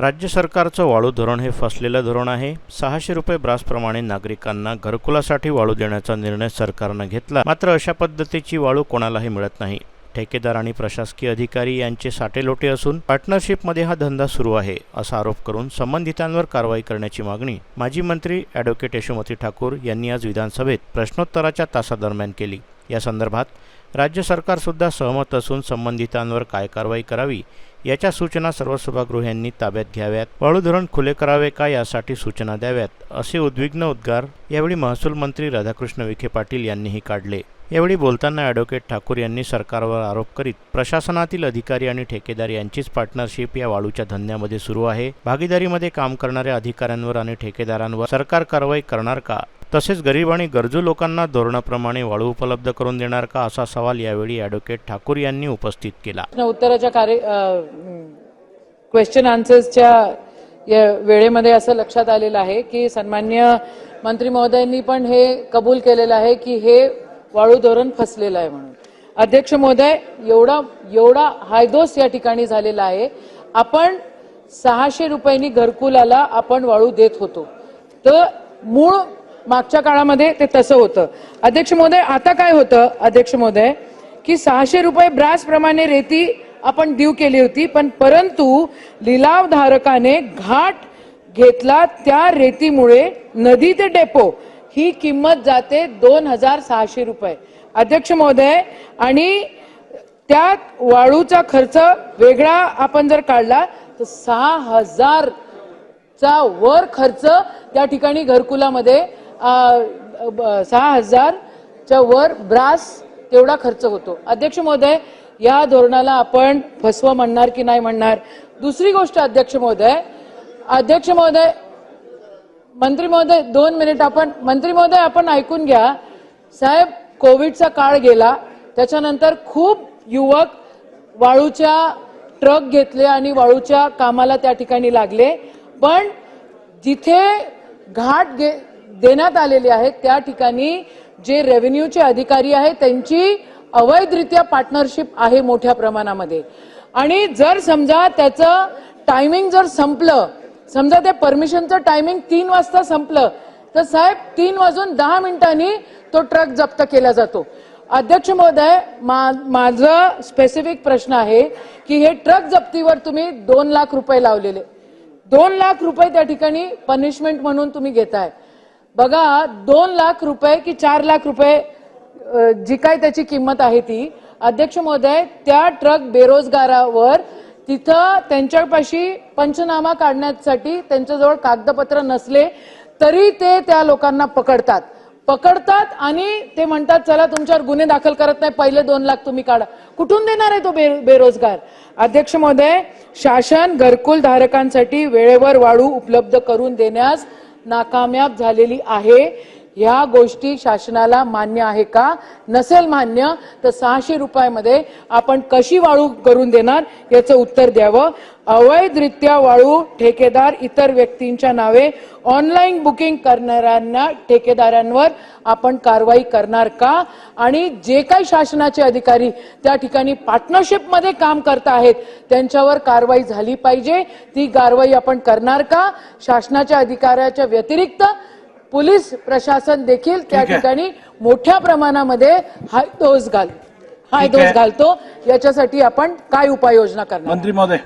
राज्य सरकारचं वाळू धोरण हे फसलेलं धोरण आहे. सहाशे रुपये ब्रासप्रमाणे नागरिकांना घरकुलासाठी वाळू देण्याचा निर्णय सरकारनं घेतला. मात्र अशा पद्धतीची वाळू कोणालाही मिळत नाही. ठेकेदार आणि प्रशासकीय अधिकारी यांचे साटेलोटे असून पार्टनरशिपमध्ये हा धंदा सुरू आहे असा आरोप करून संबंधितांवर कारवाई करण्याची मागणी माजी मंत्री ॲडव्होकेट यशोमती ठाकूर यांनी आज विधानसभेत प्रश्नोत्तराच्या तासादरम्यान केली. या संदर्भात राज्य सरकारसुद्धा सहमत असून संबंधितांवर काय कारवाई करावी याच्या सूचना सर्व सभागृहांनी ताब्यात घ्याव्यात. वाळू धरण खुले करावे का यासाठी सूचना द्याव्यात असे उद्विग्न उद्गार यावेळी महसूल मंत्री राधाकृष्ण विखे पाटील यांनीही काढले. यावेळी बोलताना ॲडव्होकेट ठाकूर यांनी सरकारवर आरोप करीत प्रशासनातील अधिकारी आणि ठेकेदार यांचीच पार्टनरशिप या वाळूच्या धंद्यामध्ये सुरू आहे. भागीदारीमध्ये काम करणाऱ्या अधिकाऱ्यांवर आणि ठेकेदारांवर सरकार कारवाई करणार का? तसेच गरीब आणि गरजू लोकांना धोरणाप्रमाणे वाळू उपलब्ध करून देणार का असा सवाल यावेळी ॲडव्होकेट ठाकूर यांनी उपस्थित केला. उत्तराच्या कार्य क्वेश्चन आन्सर्सच्या या वेळेमध्ये असं लक्षात आलेलं आहे की सन्मान्य मंत्री महोदयांनी पण हे कबूल केलेलं आहे की हे वाळू धोरण फसलेलं आहे म्हणून. अध्यक्ष महोदय एवढा एवढा हायदोस या ठिकाणी झालेला आहे. आपण सहाशे रुपयांनी घरकुलाला आपण वाळू देत होतो. तर मूळ मागच्या काळामध्ये ते तसं होतं. अध्यक्ष महोदय आता काय होतं? अध्यक्ष महोदय की सहाशे रुपये ब्रास प्रमाणे रेती आपण देऊ केली होती पण परंतु लिलावधारकाने घाट घेतला त्या रेतीमुळे नदी ते डेपो ही किंमत जाते दोन हजार सहाशे रुपये. अध्यक्ष महोदय आणि त्यात वाळूचा खर्च वेगळा आपण जर काढला तर सहा हजार चा वर खर्च त्या ठिकाणी घरकुलामध्ये सहा हजारच्या वर ब्रास तेवढा खर्च होतो. अध्यक्ष महोदय या धोरणाला आपण फसवं म्हणणार की नाही म्हणणार? दुसरी गोष्ट अध्यक्ष महोदय अध्यक्ष महोदय मंत्री महोदय दोन मिनिट आपण मंत्री महोदय आपण ऐकून घ्या. साहेब कोविडचा काळ गेला त्याच्यानंतर खूप युवक वाळूच्या ट्रक घेतले आणि वाळूच्या कामाला त्या ठिकाणी लागले. पण जिथे घाट गे देण्यात आलेले आहेत. त्या ठिकाणी जे रेव्हेन्यूचे अधिकारी आहेत त्यांची अवैधरित्या पार्टनरशिप आहे मोठ्या प्रमाणामध्ये. आणि जर समजा त्याचं टायमिंग जर संपलं समजा ते परमिशनचं टायमिंग तीन वाजता संपलं तर साहेब तीन वाजून दहा मिनिटांनी तो ट्रक जप्त केला जातो. अध्यक्ष महोदय मा- माझं स्पेसिफिक प्रश्न आहे की हे ट्रक जप्तीवर तुम्ही दोन लाख रुपये लावलेले. दोन लाख रुपये त्या ठिकाणी पनिशमेंट म्हणून तुम्ही घेताय. बघा दोन लाख रुपये की चार लाख रुपये जी काय त्याची किंमत आहे ती अध्यक्ष महोदय त्या ट्रक बेरोजगारावर तिथं त्यांच्यापाशी पंचनामा काढण्यासाठी त्यांच्याजवळ कागदपत्र नसले तरी ते त्या लोकांना पकडतात. पकडतात आणि ते म्हणतात चला तुमच्यावर गुन्हे दाखल करत नाही पहिले दोन लाख तुम्ही काढा. कुठून देणार आहे तो बे- बेरोजगार? अध्यक्ष महोदय शासन घरकुल धारकांसाठी वेळेवर वाळू उपलब्ध करून देण्यास नाकामयाब झालेली आहे. ह्या गोष्टी शासनाला मान्य आहे का? नसेल मान्य तर सहाशे रुपयामध्ये आपण कशी वाळू करून देणार याचं उत्तर द्यावं. अवैधरित्या वाळू ठेकेदार इतर व्यक्तींच्या नावे ऑनलाईन बुकिंग करणाऱ्यांना ठेकेदारांवर आपण कारवाई करणार का? आणि जे काही शासनाचे अधिकारी त्या ठिकाणी पार्टनरशिपमध्ये काम करत आहेत त्यांच्यावर कारवाई झाली पाहिजे. ती कारवाई आपण करणार का? शासनाच्या अधिकाऱ्याच्या व्यतिरिक्त पोलीस प्रशासन देखील त्या. ठिकाणी मोठ्या प्रमाणामध्ये हाय डोस घाल हाय. डोस घालतो याच्यासाठी आपण काय उपाययोजना करणार मंत्री महोदय